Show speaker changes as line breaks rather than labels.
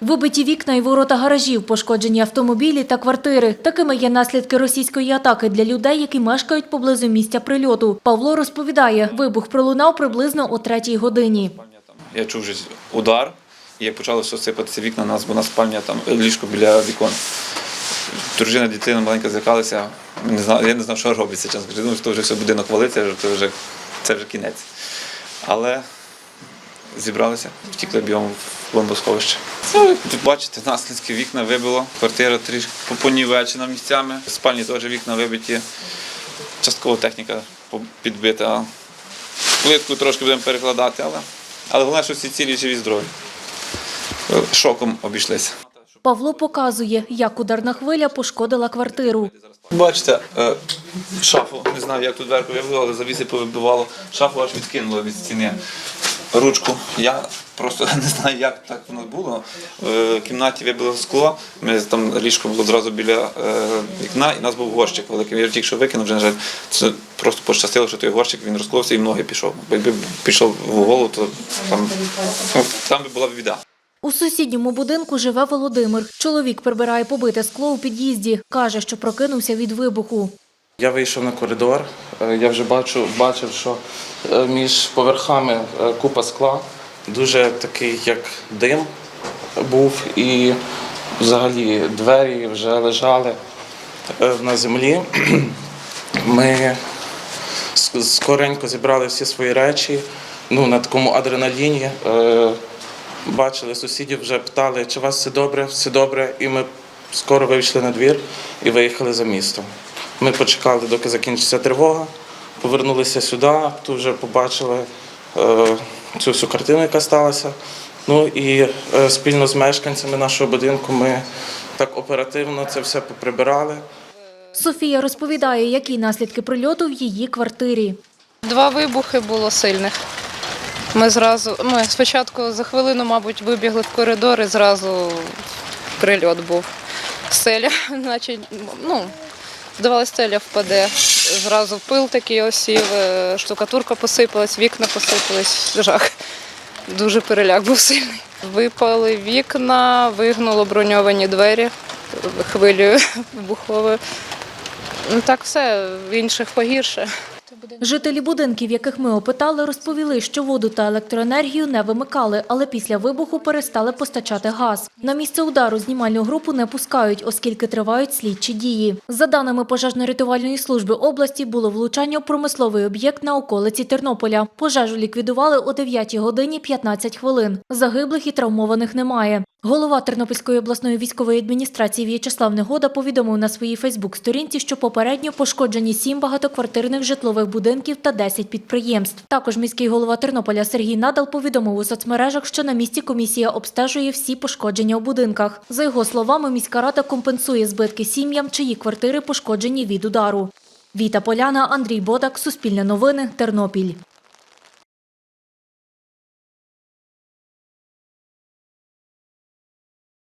Вибиті вікна і ворота гаражів, пошкоджені автомобілі та квартири. Такими є наслідки російської атаки для людей, які мешкають поблизу місця прильоту. Павло розповідає, вибух пролунав приблизно о третій годині.
Я чув вже удар, і як почало все сипатися вікна, нас, нас спальня там ліжко біля вікон. Дружина, дитина маленька злякалися. Я не знав, що робиться. Чесно думав, що вже все будинок валиться, це вже, це вже кінець. Але зібралися, втікли бігом в бомбосховище. Ну, ви бачите, наслідки вікна вибило, квартира трішки понівечена місцями, спальні теж вікна вибиті, частково техніка підбита. Плитку трошки будемо перекладати, але, але головне, що всі цілі живі здорові. Шоком обійшлися.
Павло показує, як ударна хвиля пошкодила квартиру.
Бачите, е, шафу, не знаю, як тут дверку вибило, але завіси повибивало. Шафу аж відкинуло від стіни. Ручку. Я просто не знаю, як так воно було. Е, В кімнаті вибило скло. Ми там ліжко було одразу біля е, вікна, і у нас був горщик великий. Я тільки що викинув, вже на жаль. Це просто пощастило, що той горщик він розклався і ноги пішов. Бо Якби пішов в голову, то там, ну, там би була б біда.
У сусідньому будинку живе Володимир. Чоловік прибирає побите скло у під'їзді. Каже, що прокинувся від вибуху.
Я вийшов на коридор. е, Я вже бачу, бачив, що е, між поверхами е, купа скла, дуже такий, як дим був, і взагалі двері вже лежали на землі. Ми скоренько зібрали всі свої речі. Ну, на такому адреналіні. Бачили сусідів, вже питали, чи у вас все добре, все добре. І ми скоро вийшли на двір і виїхали за місто. Ми почекали, доки закінчиться тривога, повернулися сюди, тут вже побачили е, цю всю картину, яка сталася. Ну і е, спільно з мешканцями нашого будинку ми так оперативно це все поприбирали.
Софія розповідає, які наслідки прильоту в її квартирі.
Два вибухи було сильних. Ми зразу, ми спочатку за хвилину, мабуть, вибігли в коридор і зразу прильот був. Стеля, наче, ну, здавалося, стеля впаде. Зразу пил такий осів, е, штукатурка посипалась, вікна посипались. Жах. Дуже переляк був сильний. Випали вікна, вигнуло броньовані двері хвилею вибуховою. Ну так все, в інших погірше.
Жителі будинків, яких ми опитали, розповіли, що воду та електроенергію не вимикали, але після вибуху перестали постачати газ. На місце удару знімальну групу не пускають, оскільки тривають слідчі дії. За даними пожежно-рятувальної служби області, було влучання у промисловий об'єкт на околиці Тернополя. Пожежу ліквідували о 9 годині 15 хвилин. Загиблих і травмованих немає. Голова Тернопільської обласної військової адміністрації В'ячеслав Негода повідомив на своїй Фейсбук-сторінці, що попередньо пошкоджені сім багатоквартирних житлових будинків та 10 підприємств. Також міський голова Тернополя Сергій Надал повідомив у соцмережах, що на місці комісія обстежує всі пошкодження у будинках. За його словами, міська рада компенсує збитки сім'ям, чиї квартири пошкоджені від удару. Віта Поляна, Андрій Бодак, Суспільне новини, Тернопіль.